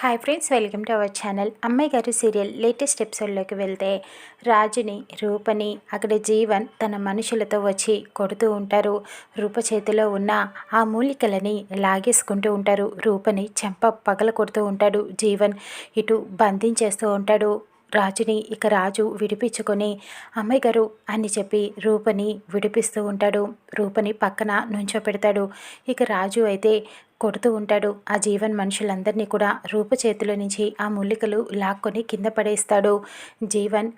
Hi friends welcome to our channel Ammayi Garu serial latest ఎపిసోడ్లోకి వెళ్తే రాజుని రూపని అక్కడ జీవన్ తన మనుషులతో వచ్చి కొడుతూ ఉంటారు. రూప చేతిలో ఉన్న ఆ మూలికలని లాగేసుకుంటూ ఉంటారు. రూపని చెంప పగల కొడుతూ ఉంటాడు. జీవన్ ఇటు బంధించేస్తూ ఉంటాడు. రాజుని ఇక రాజు విడిపించుకొని అమ్మాయి గారు అని చెప్పి రూపని విడిపిస్తూ ఉంటాడు. రూపని పక్కన నుంచో పెడతాడు ఇక రాజు అయితే కొడుతూ ఉంటాడు. ఆ జీవన్ మనుషులందరినీ కూడా రూప చేతిలో నుంచి ఆ మూలికలు లాక్కొని కింద పడేస్తాడు. జీవన్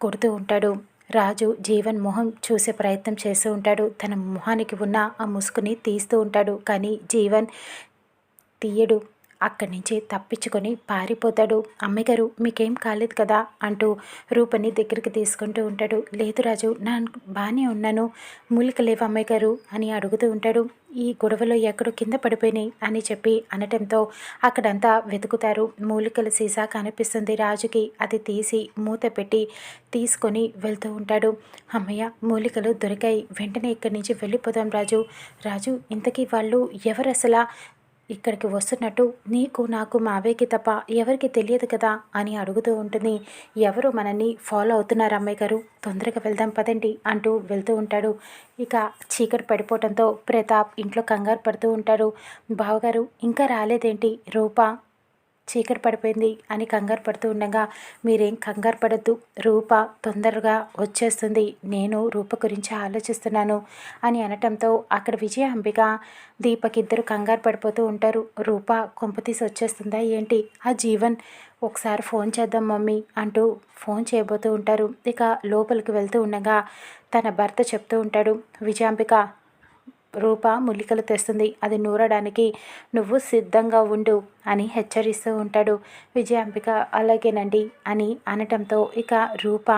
కొడుతూ ఉంటాడు. రాజు జీవన్ మొహం చూసే ప్రయత్నం చేస్తూ ఉంటాడు. తన మొహానికి ఉన్న ఆ ముసుగుని తీస్తూ ఉంటాడు. కానీ జీవన్ తీయడు. అక్కడి నుంచి తప్పించుకొని పారిపోతాడు. అమ్మగారు మీకేం కాలేదు కదా అంటూ రూపని దగ్గరికి తీసుకుంటూ ఉంటాడు. లేదు రాజు నా బాగానే ఉన్నాను. మూలిక లేవు అమ్మాయి గారు అని అడుగుతూ ఉంటాడు. ఈ గొడవలో ఎక్కడో కింద పడిపోయినాయి అని చెప్పి అనటంతో అక్కడంతా వెతుకుతారు. మూలికల సీసా కనిపిస్తుంది రాజుకి. అది తీసి మూత పెట్టి తీసుకొని వెళ్తూ ఉంటాడు. అమ్మయ్య మూలికలు దొరికాయి. వెంటనే ఇక్కడి నుంచి వెళ్ళిపోదాం రాజు. రాజు ఇంతకీ వాళ్ళు ఎవరు అసలు ఇక్కడికి వస్తున్నట్టు నీకు నాకు మావేకి తప్ప ఎవరికి తెలియదు కదా అని అడుగుతూ ఉంటుంది. ఎవరు మనల్ని ఫాలో అవుతున్నారు అమ్మాయి గారు. తొందరగా వెళ్దాం పదండి అంటూ వెళ్తూ ఉంటాడు. ఇక చీకటి పడిపోవడంతో ప్రతాప్ ఇంట్లో కంగారు పడుతూ ఉంటాడు. బావగారు ఇంకా రాలేదేంటి? రూప చీకటి పడిపోయింది అని కంగారు పడుతూ ఉండగా మీరేం కంగారు పడద్దు. రూప తొందరగా వచ్చేస్తుంది. నేను రూప గురించి ఆలోచిస్తున్నాను అని అనటంతో అక్కడ విజయ అంబిక దీపక్ ఇద్దరు కంగారు పడిపోతూ ఉంటారు. రూప కొంపతీసి వచ్చేస్తుందా ఏంటి? ఆ జీవన్ ఒకసారి ఫోన్ చేద్దాం మమ్మీ అంటూ ఫోన్ చేయబోతూ ఉంటారు. ఇక లోపలికి వెళ్తూ ఉండగా తన భర్త చెప్తూ ఉంటాడు విజయాంబిక రూప మూలికలు తెస్తుంది. అది నూరడానికి నువ్వు సిద్ధంగా ఉండు అని హెచ్చరిస్తూ ఉంటాడు విజయాంబిక అలాగేనండి అని అనటంతో ఇక రూప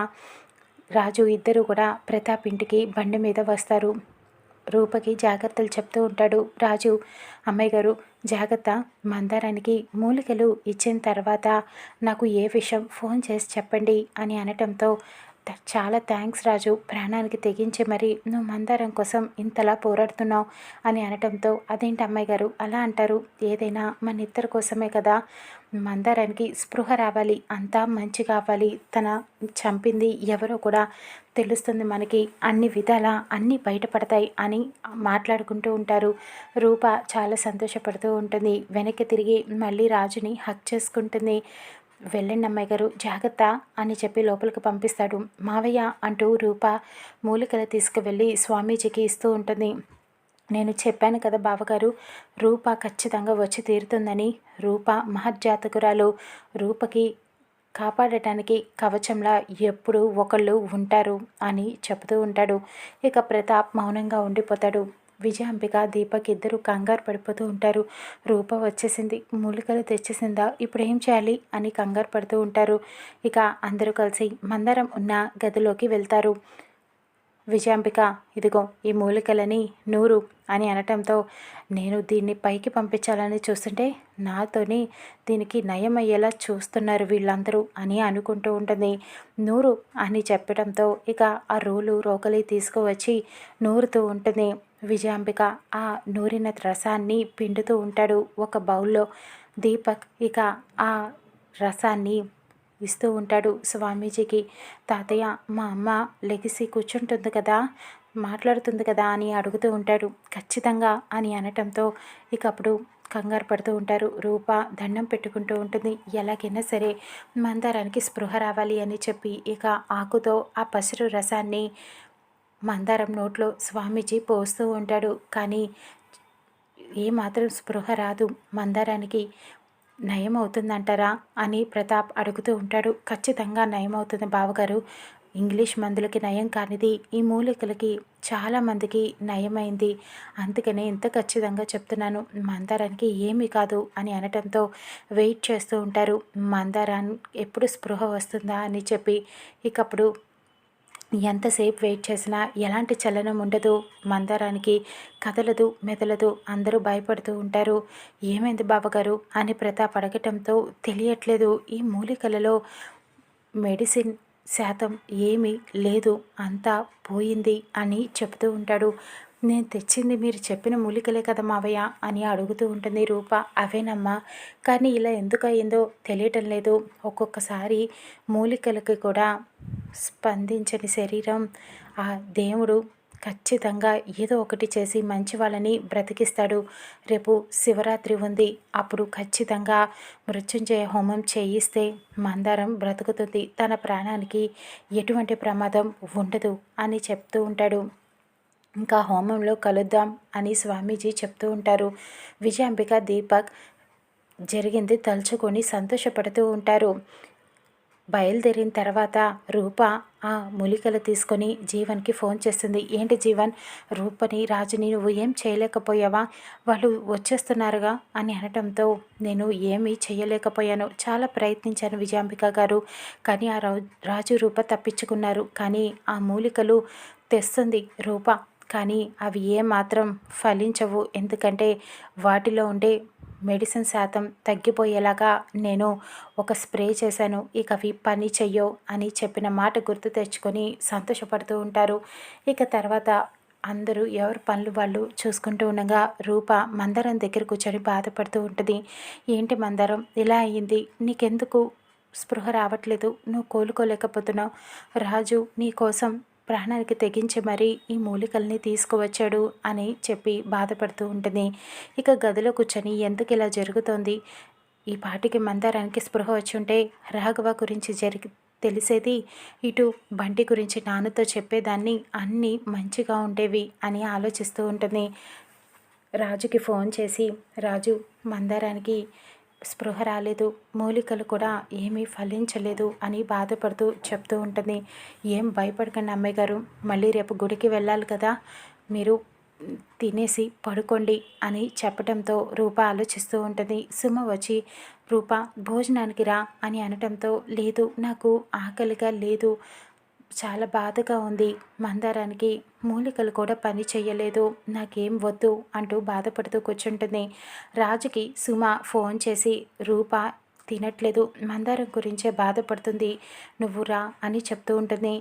రాజు ఇద్దరు కూడా ప్రతాప్ ఇంటికి బండి మీద వస్తారు. రూపకి జాగ్రత్తలు చెప్తూ ఉంటాడు రాజు. అమ్మాయి గారు జాగ్రత్త. మందారానికి మూలికలు ఇచ్చిన తర్వాత నాకు ఏ విషయం ఫోన్ చేసి చెప్పండి అని అనటంతో చాలా థ్యాంక్స్ రాజు. ప్రాణానికి తెగించి మరి నువ్వు మందారం కోసం ఇంతలా పోరాడుతున్నావు అని అనటంతో అదేంటి అమ్మాయి గారు? అలా అంటారు. ఏదైనా మన ఇద్దరి కోసమే కదా. మందారానికి స్పృహ రావాలి. అంతా మంచి కావాలి. తన చంపింది ఎవరో కూడా తెలుస్తుంది మనకి. అన్ని విధాల అన్నీ బయటపడతాయి అని మాట్లాడుకుంటూ ఉంటారు. రూప చాలా సంతోషపడుతూ ఉంటుంది. వెనక్కి తిరిగి మళ్ళీ రాజుని హక్ చేసుకుంటుంది. వెళ్ళండి అమ్మాయి గారు జాగ్రత్త అని చెప్పి లోపలికి పంపిస్తాడు. మావయ్య అంటూ రూప మూలికలు తీసుకువెళ్ళి స్వామీజీకి ఇస్తూ ఉంటుంది. నేను చెప్పాను కదా బావగారు రూప ఖచ్చితంగా వచ్చి తీరుతుందని. రూప మహర్జాతకురాలు రూపకి కాపాడటానికి కవచంలా ఎప్పుడు ఒకళ్ళు ఉంటారు అని చెబుతూ ఉంటాడు. ఇక ప్రతాప్ మౌనంగా ఉండిపోతాడు. విజయాంబిక దీపక్ ఇద్దరు కంగారు పడిపోతూ ఉంటారు. రూప వచ్చేసింది మూలికలు తెచ్చేసిందా ఇప్పుడు ఏం చేయాలి అని కంగారు పడుతూ ఉంటారు. ఇక అందరూ కలిసి మందరం ఉన్న గదిలోకి వెళ్తారు. విజయాంబిక ఇదిగో ఈ మూలికలని నూరు అని అనటంతో నేను దీన్ని పైకి పంపించాలని చూస్తుంటే నాతోని దీనికి నయం అయ్యేలా చూస్తున్నారు వీళ్ళందరూ అని అనుకుంటూ ఉంటుంది. నూరు అని చెప్పడంతో ఇక ఆ రోలు రోకలి తీసుకువచ్చి నూరుతూ ఉంటుంది. విజయాంబిక ఆ నూరిన రసాన్ని పిండుతూ ఉంటాడు. ఒక బౌల్లో దీపక్ ఇక ఆ రసాన్ని ఇస్తూ ఉంటాడు స్వామీజీకి. తాతయ్య మా అమ్మ లెగిసి కూర్చుంటుంది కదా మాట్లాడుతుంది కదా అని అడుగుతూ ఉంటాడు. ఖచ్చితంగా అని అనటంతో ఇక అప్పుడు కంగారు పడుతూ ఉంటారు. రూప దండం పెట్టుకుంటూ ఉంటుంది. ఎలాగైనా సరే మందారానికి స్పృహ రావాలి అని చెప్పి ఇక ఆకుతో ఆ పసురు రసాన్ని మందారం నోట్లో స్వామీజీ పోస్తూ ఉంటాడు. కానీ ఏమాత్రం స్పృహ రాదు. మందారానికి నయం అవుతుందంటారా అని ప్రతాప్ అడుగుతూ ఉంటాడు. ఖచ్చితంగా నయం అవుతుంది బావగారు. ఇంగ్లీష్ మందులకి నయం కానిది ఈ మూలికలకి చాలామందికి నయమైంది. అందుకనే ఇంత ఖచ్చితంగా చెప్తున్నాను. మందారానికి ఏమీ కాదు అని అనటంతో వెయిట్ చేస్తూ ఉంటారు. మందారాన్ని ఎప్పుడు స్పృహ వస్తుందా అని చెప్పి ఇకప్పుడు ఎంతసేపు వెయిట్ చేసినా ఎలాంటి చలనం ఉండదు. మందారానికి కదలదు మెదలదు. అందరూ భయపడుతూ ఉంటారు. ఏమైంది బావగారు? అని ప్రతాప్ అడగటంతో తెలియట్లేదు. ఈ మూలికలలో మెడిసిన్ శాతం ఏమీ లేదు. అంతా పోయింది అని చెబుతూ ఉంటాడు. నేను తెచ్చింది మీరు చెప్పిన మూలికలే కదా మావయ్య అని అడుగుతూ ఉంటుంది రూప. అవేనమ్మా? కానీ ఇలా ఎందుకు అయిందో తెలియటం లేదు. ఒక్కొక్కసారి మూలికలకి కూడా స్పందించని శరీరం. ఆ దేవుడు ఖచ్చితంగా ఏదో ఒకటి చేసి మంచి వాళ్ళని బ్రతికిస్తాడు. రేపు శివరాత్రి ఉంది. అప్పుడు ఖచ్చితంగా మృత్యుంజయ హోమం చేయిస్తే మందారం బ్రతుకుతుంది. తన ప్రాణానికి ఎటువంటి ప్రమాదం ఉండదు అని చెప్తూ ఉంటాడు. ఇంకా హోమంలో కలుద్దాం అని స్వామీజీ చెప్తూ ఉంటారు. విజయాంబిక దీపక్ జరిగింది తలుచుకొని సంతోషపడుతూ ఉంటారు. బయలుదేరిన తర్వాత రూప ఆ మూలికలు తీసుకొని జీవన్కి ఫోన్ చేస్తుంది. ఏంటి జీవన్ రూపని రాజుని నువ్వు ఏం చేయలేకపోయావా? వాళ్ళు వచ్చేస్తున్నారుగా? అని అనటంతో నేను ఏమీ చేయలేకపోయాను. చాలా ప్రయత్నించాను విజయాంబిక గారు కానీ ఆ రాజు రూప తప్పించుకున్నారు. కానీ ఆ మూలికలు తెస్తుంది రూప. కానీ అవి ఏమాత్రం ఫలించవు. ఎందుకంటే వాటిలో ఉండే మెడిసిన్ శాతం తగ్గిపోయేలాగా నేను ఒక స్ప్రే చేశాను. ఇక అవి పని చెయ్యో అని చెప్పిన మాట గుర్తు తెచ్చుకొని సంతోషపడుతూ ఉంటారు. ఇక తర్వాత అందరూ ఎవరి పనులు వాళ్ళు చూసుకుంటూ ఉండగా రూప మందరం దగ్గర కూర్చొని బాధపడుతూ ఉంటుంది. ఏంటి మందరం? ఇలా అయ్యింది నీకెందుకు స్పృహ రావట్లేదు? నువ్వు కోలుకోలేకపోతున్నావు. రాజు నీ కోసం ప్రాణానికి తెగించి మరీ ఈ మూలికల్ని తీసుకువచ్చాడు అని చెప్పి బాధపడుతూ ఉంటుంది. ఇక గదిలో కూర్చొని ఎందుకు ఇలా జరుగుతోంది? ఈ పాటికి మందారానికి స్పృహ వచ్చి ఉంటే రాఘవ గురించి జరిగి తెలిసేది ఇటు బంటి గురించి నాన్నతో చెప్పేదాన్ని అన్నీ మంచిగా ఉండేవి అని ఆలోచిస్తూ ఉంటుంది. రాజుకి ఫోన్ చేసి రాజు మందారానికి స్పృహ రాలేదు. మూలికలు కూడా ఏమీ ఫలించలేదు అని బాధపడుతూ చెప్తూ ఉంటుంది. ఏం భయపడకండి అమ్మాయి గారు. మళ్ళీ రేపు గుడికి వెళ్ళాలి కదా. మీరు తినేసి పడుకోండి అని చెప్పడంతో రూప ఆలోచిస్తూ ఉంటుంది. సుమ వచ్చి రూప భోజనానికి రా అని అనటంతో లేదు నాకు ఆకలిగా లేదు. చాలా బాధగా ఉంది. మందారానికి మూలికలు కూడా పని చేయలేదు నాకేం వద్దు అంటూ బాధపడుతూ కూర్చుంటుంది. రాజుకి సుమ ఫోన్ చేసి రూప తినట్లేదు. మందారం గురించే బాధపడుతుంది. నువ్వు రా అని చెప్తూ ఉంటుంది.